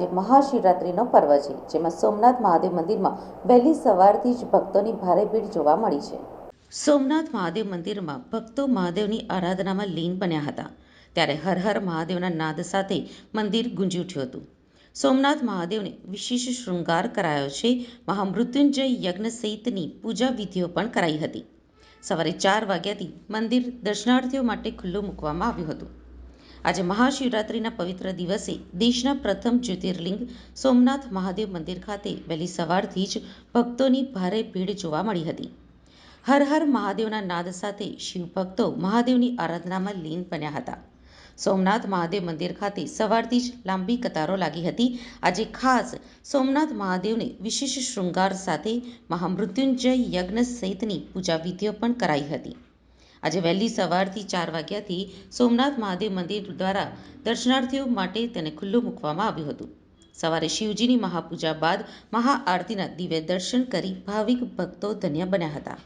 મહાશિવરાત્રિનો પર્વ છે, જેમાં સોમનાથ મહાદેવ મંદિરમાં વહેલી સવારથી જ ભક્તોની ભારે ભીડ જોવા મળી છે. સોમનાથ મહાદેવ મંદિરમાં ભક્તો મહાદેવની આરાધનામાં લીન બન્યા હતા. ત્યારે હર હર મહાદેવના નાદ સાથે મંદિર ગુંજી ઉઠ્યું હતું. સોમનાથ મહાદેવને વિશેષ શૃંગાર કરાયો છે. મહામૃત્યુંજય યજ્ઞ સહિતની પૂજા વિધિઓ પણ કરાઈ હતી. સવારે ચાર વાગ્યાથી મંદિર દર્શનાર્થીઓ માટે ખુલ્લું મૂકવામાં આવ્યું હતું. આજે મહાશિવરાત્રિના પવિત્ર દિવસે દેશના પ્રથમ જ્યોતિર્લિંગ સોમનાથ મહાદેવ મંદિર ખાતે વહેલી સવારથી જ ભક્તોની ભારે ભીડ જોવા મળી હતી. હર હર મહાદેવના નાદ સાથે શિવભક્તો મહાદેવની આરાધનામાં લીન બન્યા હતા. સોમનાથ મહાદેવ મંદિર ખાતે સવારથી જ લાંબી કતારો લાગી હતી. આજે ખાસ સોમનાથ મહાદેવને વિશેષ શૃંગાર સાથે મહામૃત્યુંજય યજ્ઞ સહિતની પૂજા વિધિઓ પણ કરાઈ હતી. આજે વહેલી સવારથી ચાર વાગ્યાથી સોમનાથ મહાદેવ મંદિર દ્વારા દર્શનાર્થીઓ માટે તેને ખુલ્લું મૂકવામાં આવ્યું હતું. સવારે શિવજીની મહાપૂજા બાદ મહાઆરતીના દિવ્ય દર્શન કરી ભાવિક ભક્તો ધન્ય બન્યા હતા.